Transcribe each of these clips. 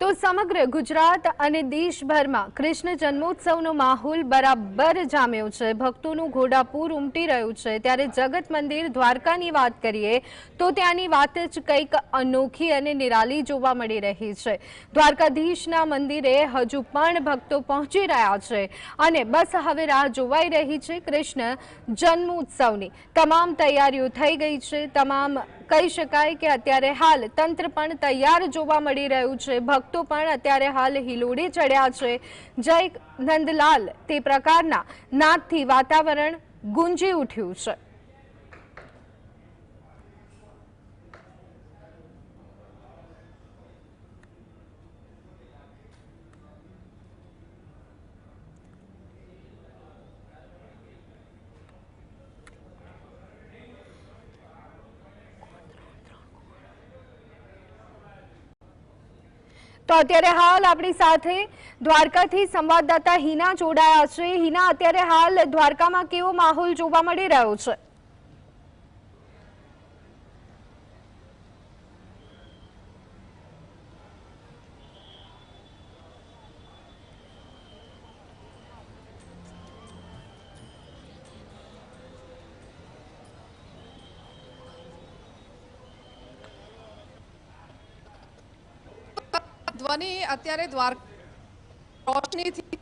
તો સમગ્ર ગુજરાત અને દેશભરમાં કૃષ્ણ જન્મોત્સવનો માહોલ બરાબર જામ્યો છે. ભક્તોનું ઘોડાપૂર ઉમટી રહ્યું છે. ત્યારે જગત મંદિર દ્વારકાની વાત કરીએ તો ત્યાંની વાત જ કંઈક અનોખી અને નિરાલી જોવા મળી રહી છે. દ્વારકાધીશના મંદિરે હજુ પણ ભક્તો પહોંચી રહ્યા છે અને બસ હવે રાહ જોવાઈ રહી છે કૃષ્ણ જન્મોત્સવની. તમામ તૈયારીઓ થઈ ગઈ છે. તમામ કહી શકાય કે અત્યારે હાલ તંત્ર પણ તૈયાર જોવા મળી રહ્યું છે. ભક્તો પણ અત્યારે હાલ હિલોડી ચડ્યા છે. જય નંદલાલ, તે પ્રકારના નાદથી વાતાવરણ ગુંજી ઉઠ્યું છે. તો અત્યારે હાલ આપણી સાથે દ્વારકાથી સંવાદદાતા હિના જોડાયા છે. હિના, અત્યારે હાલ દ્વારકામાં કેવો માહોલ જોવા મળી રહ્યો છે? ધ્વનિ અત્યારે દ્વાર રોશનીથી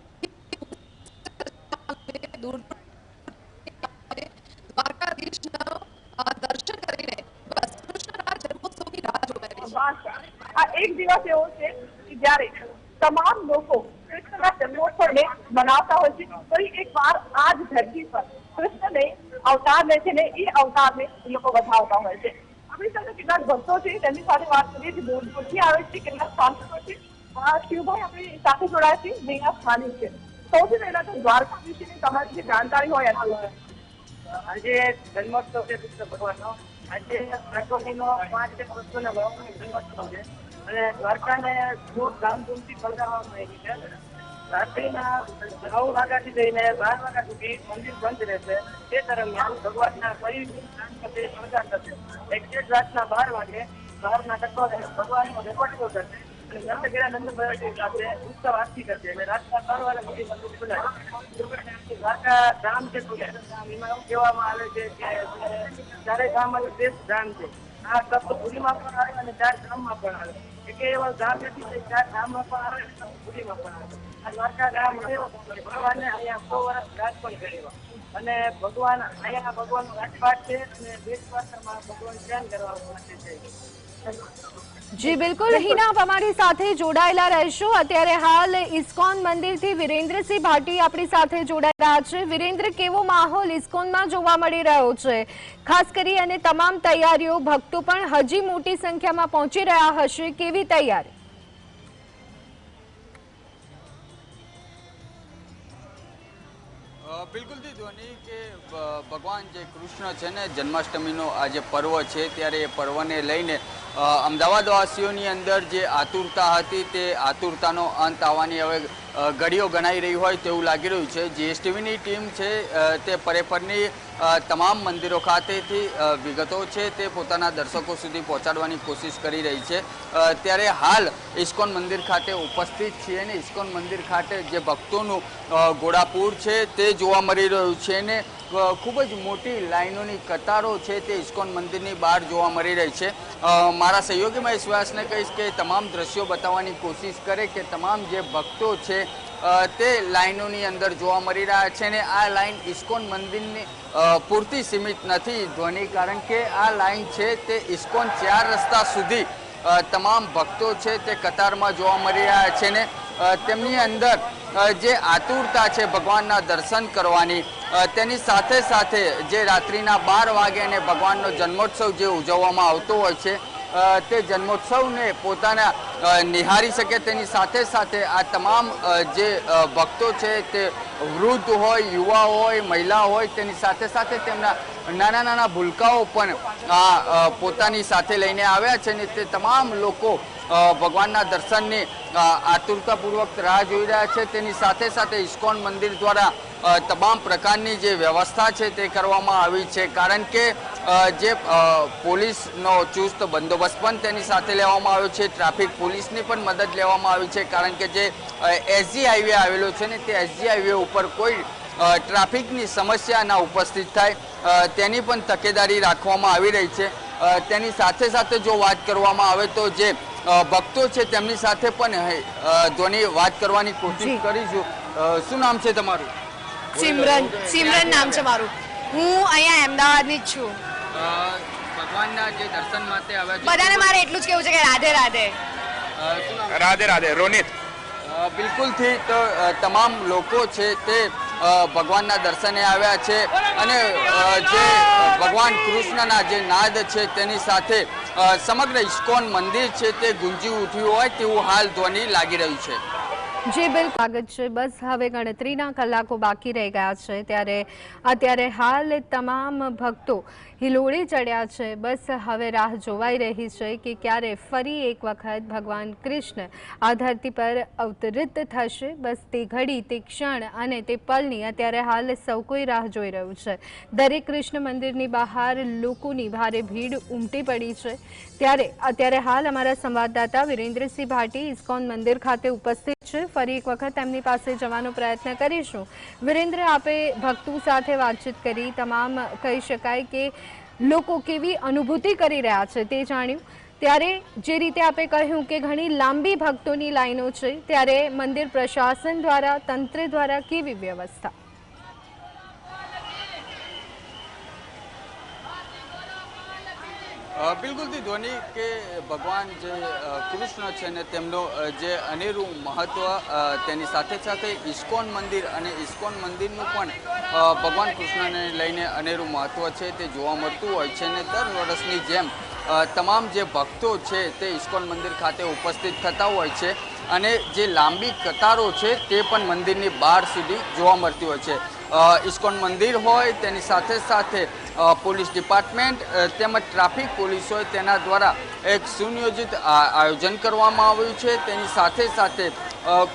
છે. આ એક એવો છે કે જ્યારે તમામ લોકો કૃષ્ણના જન્મોત્સવને મનાવતા હોય છે, ફરી એક વાર આ જ ધરતી પર કૃષ્ણને અવતાર લે છે ને એ અવતારને લોકો વધાવતા હોય છે. સાથે દ્વારકા વિશેની તમારી જે જાણકારી હોય જન્મોત્સવ છે ભગવાનનો. આજે પ્રકૃતિનો પાંચ વર્ષોના ભાવનો જન્મોત્સવ છે. અને દ્વારકાને ખૂબ ધામધૂમથી સળગાવવામાં આવી છે. રાત્રિના નવ વાગ્યાથી લઈને બાર વાગ્યા સુધી મંદિર બંધ રહેશે. તે દરમિયાન ભગવાનના સાથે શણગાર થશે. એક્ઝેક્ટ રાતના બાર વાગે બહારના ટકોરે ભગવાનનો રેકોર્ડિંગ કરશે કહેવામાં આવે છે કે ચારે ધામમાંથી શ્રેષ્ઠ ધામ છે. આ શબ્દ પુરીમાં પણ આવે અને ચાર ધામમાં પણ આવે. એટલે આ દ્વારકા ધામ છે ભગવાને અહીંયા સો વર્ષ રાજ પણ કરેલો અને ભગવાન અહીંયા ભગવાનનો રાજપાટ છે અને દેશ ભાષામાં ભગવાન ધ્યાન કરવા માટે છે. જી, બિલકુલ. હિના આપ અમારી સાથે જોડાયેલા રહેશો. અત્યારે હાલ ઇસ્કોન મંદિરથી વિરેન્દ્રસિંહ ભાટી આપણી સાથે જોડાઈ રહ્યા છે. વિરેન્દ્ર, કેવો માહોલ ઇસ્કોનમાં જોવા મળી રહ્યો છે? ખાસ કરી અને તમામ તૈયારીઓ ભક્તો પણ હજી મોટી સંખ્યામાં પહોંચી રહ્યા હશે. કેવી તૈયારી? બિલકુલ બ- ભગવાન જે કૃષ્ણ છે ને, જન્માષ્ટમીનો આ જે પર્વ છે, ત્યારે એ પર્વને લઈને અમદાવાદવાસીઓની અંદર જે આતુરતા હતી તે આતુરતાનો અંત આવવાની હવે ઘડીઓ ગણાઈ રહી હોય તેવું લાગી રહ્યું છે. જીએસટીવીની ટીમ છે તે પરેપરની તમામ મંદિરો ખાતેથી વિગતો છે તે પોતાના દર્શકો સુધી પહોંચાડવાની કોશિશ કરી રહી છે. ત્યારે હાલ ઇસ્કોન મંદિર ખાતે ઉપસ્થિત છીએ અને ઇસ્કોન મંદિર ખાતે જે ભક્તોનું ઘોડાપૂર છે તે જોવા મળી રહ્યું છે ને ખૂબ જ મોટી લાઈનોની કતારો છે તે ઇસ્કોન મંદિરની બહાર જોવા મળી રહી છે. મારા સહયોગી મહેશ વ્યાસને કહીશ કે તમામ દ્રશ્યો બતાવવાની કોશિશ કરે કે તમામ જે ભક્તો છે તે લાઈનોની અંદર જોવા મળી રહ્યા છે ને આ લાઇન ઇસ્કોન મંદિરની પૂરતી સીમિત નથી ધ્વનિ કારણ કે આ લાઇન છે તે ઇસ્કોન ચાર રસ્તા સુધી તમામ ભક્તો છે તે કતારમાં જોવા મળી રહ્યા છે ને તેમની અંદર જે આતુરતા છે ભગવાનના દર્શન કરવાની તેની સાથે સાથે જે રાત્રિના બાર વાગે અને ભગવાનનો જન્મોત્સવ જે ઉજવવામાં આવતો હોય છે તે જન્મોત્સવને પોતાના અ, નિહાળી શકે તેની સાથે સાથે આ તમામ જે ભક્તો છે તે વૃદ્ધ હોય યુવા હોય મહિલા હોય તેની સાથે સાથે તેમના નાના નાના ભૂલકાઓ પણ આ પોતાની સાથે લઈને આવ્યા છે ને તે તમામ લોકો ભગવાનના દર્શનની આતુરતાપૂર્વક રાહ જોઈ રહ્યા છે. તેની સાથે સાથે ઇસ્કોન મંદિર દ્વારા તમામ પ્રકારની જે વ્યવસ્થા છે તે કરવામાં આવી છે. કારણ કે જે પોલીસનો ચુસ્ત બંદોબસ્ત પણ તેની સાથે લેવામાં આવ્યો છે. ટ્રાફિક પોલીસની પણ મદદ લેવામાં આવી છે કારણ કે જે એસજી હાઈવે આવેલો છે ને તે એસજી હાઈવે ઉપર કોઈ ટ્રાફિકની સમસ્યા ના ઉપસ્થિત થાય તેની પણ તકેદારી રાખવામાં આવી રહી છે. તેની સાથે સાથે જો વાત કરવામાં આવે તો જે ભક્તો છે તેમની સાથે પણ ધોની ધ્વનિ વાત કરવાની કોશિશ કરીશું શું નામ છે તમારું? સિમરન. સિમરન નામ છે મારું. હું અહીંયા અમદાવાદની જ છું. ભગવાનના જે દર્શન માટે આવ્યા બધાને મારે એટલું જ કેવું છે કે રાધે રાધે. રાધે રાધે રોનિત. બિલકુલથી તો તમામ લોકો છે તે ભગવાનના દર્શને આવ્યા છે અને જે ભગવાન કૃષ્ણના જે નાદ છે તેની સાથે સમગ્ર ઇસ્કોન મંદિર છે તે ગુંજી ઉઠ્યું હોય તેવું હાલ ધ્વનિ લાગી રહ્યું છે. જે બિલ સ્વાગત છે, બસ હવે ગણતરીના કલાકો બાકી રહી ગયા છે. ત્યારે અત્યારે હાલ તમામ ભક્તો હિલોળે ચડ્યા છે. બસ હવે રાહ જોવાઈ રહી છે કે ક્યારે ફરી એક વખત ભગવાન કૃષ્ણ આ ધરતી પર અવતરિત થશે. બસ તે ઘડી, તે ક્ષણ અને તે પલની અત્યારે હાલ સૌ કોઈ રાહ જોઈ રહ્યું છે. દરેક કૃષ્ણ મંદિરની બહાર લોકોની ભારે ભીડ ઉમટી પડી છે. ત્યારે અત્યારે હાલ અમારા સંવાદદાતા વિરેન્દ્રસિંહ ભાટી ઇસ્કોન મંદિર ખાતે ઉપસ્થિત છે. ફરી એક વખત તેમની પાસે જવાનો પ્રયત્ન કરીશું. વિરેન્દ્ર આપે ભક્તો સાથે વાતચીત કરી તમામ કહી શકાય કે લોકો કેવી અનુભૂતિ કરી રહ્યા છે તે જાણ્યું. ત્યારે જે રીતે આપે કહ્યું કે ઘણી લાંબી ભક્તોની લાઈનો છે, ત્યારે મંદિર પ્રશાસન દ્વારા, તંત્ર દ્વારા કેવી વ્યવસ્થા? બિલકુલથી ધ્વનિ કે ભગવાન જે કૃષ્ણ છે ને તેમનું જે અનેરું મહત્વ તેની સાથે સાથે ઇસ્કોન મંદિર અને ઇસ્કોન મંદિરનું પણ ભગવાન કૃષ્ણને લઈને અનેરું મહત્વ છે, તે જોવા મળતું હોય છે ને દર વર્ષની જેમ તમામ જે ભક્તો છે તે ઇસ્કોન મંદિર ખાતે ઉપસ્થિત થતા હોય છે અને જે લાંબી કતારો છે તે પણ મંદિરની બહાર સુધી જોવા મળતી હોય છે. ઇસ્કોન મંદિર હોય તેની સાથે સાથે પોલીસ ડિપાર્ટમેન્ટ તેમજ ટ્રાફિક પોલીસ હોય તેના દ્વારા એક સુનિયોજિત આયોજન કરવામાં આવ્યું છે. તેની સાથે સાથે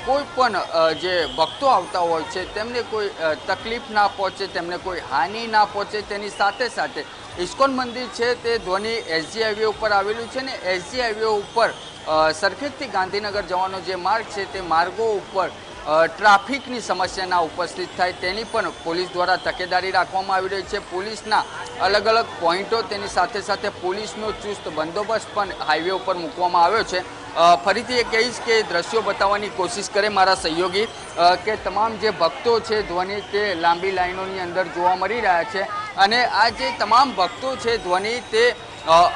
કોઈ પણ જે ભક્તો આવતા હોય છે, તેમને કોઈ તકલીફ ના પહોંચે, તેમને કોઈ હાનિ ના પહોંચે, તેની સાથે સાથે ઇસ્કોન મંદિર છે, તે ધ્વનિ એસજી હાઈવે ઉપર આવેલું છે ને એસજી હાઈવે ઉપર સરખેજથી ગાંધીનગર જવાનો જે માર્ગ છે, તે માર્ગો ઉપર ટ્રાફિકની સમસ્યા ના ઉપસ્થિત થાય તેની પણ પોલીસ દ્વારા તકેદારી રાખવામાં આવી રહી છે. પોલીસના અલગ અલગ પોઈન્ટો તેની સાથે સાથે પોલીસનો ચુસ્ત બંદોબસ્ત પણ હાઈવે ઉપર મૂકવામાં આવ્યો છે. ફરીથી એ કહીશ કે દ્રશ્યો બતાવવાની કોશિશ કરે મારા સહયોગી કે તમામ જે ભક્તો છે ધ્વનિ તે લાંબી લાઈનોની અંદર જોવા મળી રહ્યા છે. અને આ જે તમામ ભક્તો છે ધ્વનિ તે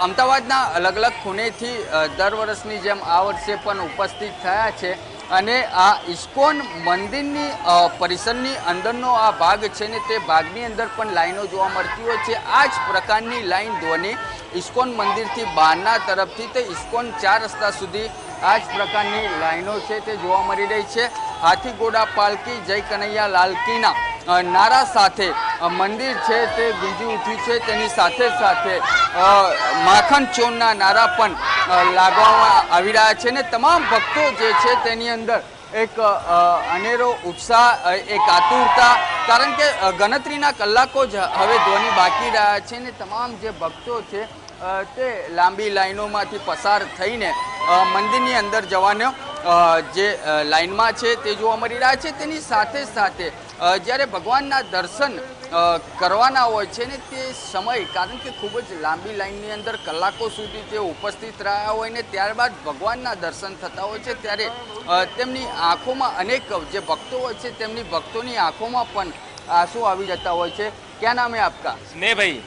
અમદાવાદના અલગ અલગ ખૂણેથી દર વર્ષની જેમ આ વર્ષે પણ ઉપસ્થિત થયા છે. અને આ ઇસ્કોન મંદિરની પરિસરની અંદરનો આ ભાગ છે ને તે ભાગની અંદર પણ લાઈનો જોવા મળતી હોય છે. આ જ પ્રકારની લાઈન ધોને ઇસ્કોન મંદિરથી બહારના તરફથી તે ઇસ્કોન ચાર રસ્તા સુધી આ જ પ્રકારની લાઈનો છે તે જોવા મળી રહી છે. હાથીગોડા પાલકી જય કનૈયા લાલકીના નારા સાથે મંદિર છે તે ગુંજી ઉઠ્યું છે. તેની સાથે સાથે માખણ ચોરના નારા પણ લાગવામાં આવી રહ્યા છે. ને તમામ ભક્તો જે છે તેની અંદર એક અનેરો ઉત્સાહ એક આતુરતા, કારણ કે ગણતરીના કલાકો જ હવે ધ્વનિ બાકી રહ્યા છે ને તમામ જે ભક્તો છે તે લાંબી લાઈનોમાંથી પસાર થઈને મંદિરની અંદર જવાનો જે લાઇનમાં છે તે જોવા મળી રહ્યા છે. તેની સાથે સાથે જ્યારે ભગવાનના દર્શન કરવાના હોય છે ને તે સમય કારણ કે ખૂબ જ લાંબી લાઇનની અંદર કલાકો સુધી તે ઉપસ્થિત રહ્યા હોય ને ત્યારબાદ ભગવાનના દર્શન થતા હોય છે ત્યારે તેમની આંખોમાં અનેક જે ભક્તો હોય છે તેમની ભક્તોની આંખોમાં પણ આંસુ આવી જતા હોય છે. ક્યાં નામે હે આપકા? સ્નેહ ભાઈ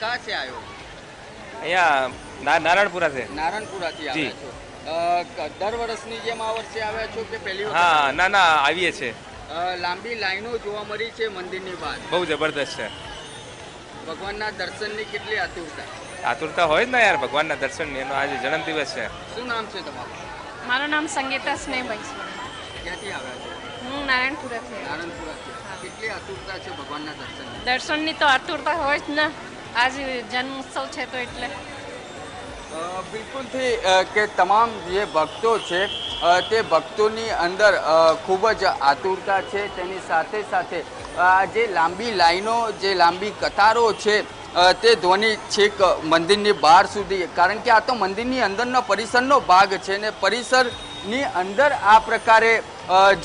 ક્યાં છે આવ્યો અહીંયા નારાયણપુરા છે. નારાયણપુરાથી આવ્યા છો. દર વર્ષની જેમ આ વર્ષે આવ્યા છો કે પહેલી હા ના ના આવીએ છીએ. લાંબી લાઈનો જોવા મળી છે મંદિરની બહાર. બહુ જબરદસ્ત છે. ભગવાનના દર્શનની કેટલી આતુરતા? આતુરતા હોય જ ને યાર ભગવાનના દર્શનની એનો આજે જન્મદિવસ છે. શું નામ છે તમારું? મારું નામ સંગીતા સ્નેહભાઈ છે. ક્યાંથી આવ્યા છો? હું નારાયણપુરાથી. નારાયણપુરાથી કેટલી આતુરતા છે ભગવાનના દર્શન દર્શનની તો આતુરતા હોય જ ને. આજ જન્મ ઉત્સવ છે તો એટલે. બિલકુલથી કે તમામ જે ભક્તો છે તે ભક્તોની અંદર ખૂબ જ આતુરતા છે. તેની સાથે સાથે આ જે લાંબી લાઈનો, જે લાંબી કતારો છે તે ધ્વનિ છેક મંદિરની બહાર સુધી, કારણ કે આ તો મંદિરની અંદરનો પરિસરનો ભાગ છે ને પરિસરની અંદર આ પ્રકારે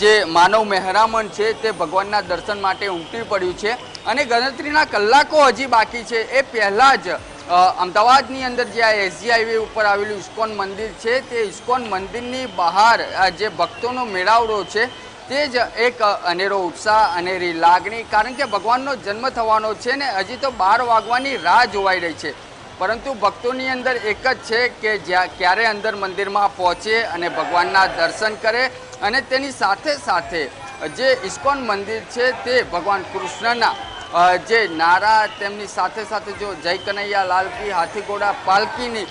જે માનવ મહેરામણ છે તે ભગવાનના દર્શન માટે ઉમટી પડ્યું છે. અને ગણતરીના કલાકો હજી બાકી છે. એ પહેલાં જ અમદાવાદની અંદર જે આ એસજી હાઈવે ઉપર આવેલું ઇસ્કોન મંદિર છે, તે ઇસ્કોન મંદિરની બહાર જે ભક્તોનો મેળાવડો છે, તે જ એક અનેરો ઉત્સાહ અનેરી લાગણી, કારણ કે ભગવાનનો જન્મ થવાનો છે ને હજી તો બાર વાગવાની રાહ જોવાઈ રહી છે. પરંતુ ભક્તોની અંદર એક જ છે કે જ્યાં, ક્યારે અંદર મંદિરમાં પહોંચે અને ભગવાનના દર્શન કરે અને તેની સાથે સાથે જે ઇસ્કોન મંદિર છે તે ભગવાન કૃષ્ણના જે નારા તેમની સાથે સાથે જો જય કનૈયા લાલકી હાથીઘોડા પાલકીની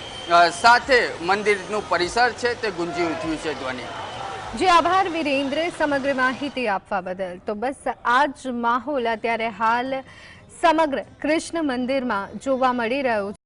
સાથે મંદિરનું પરિસર છે તે ગુંજી ઉઠ્યું છે ધ્વનિ. જે, આભાર વિરેન્દ્ર સમગ્ર માહિતી આપવા બદલ. તો બસ આ જ માહોલ અત્યારે હાલ સમગ્ર કૃષ્ણ મંદિરમાં જોવા મળી રહ્યો છે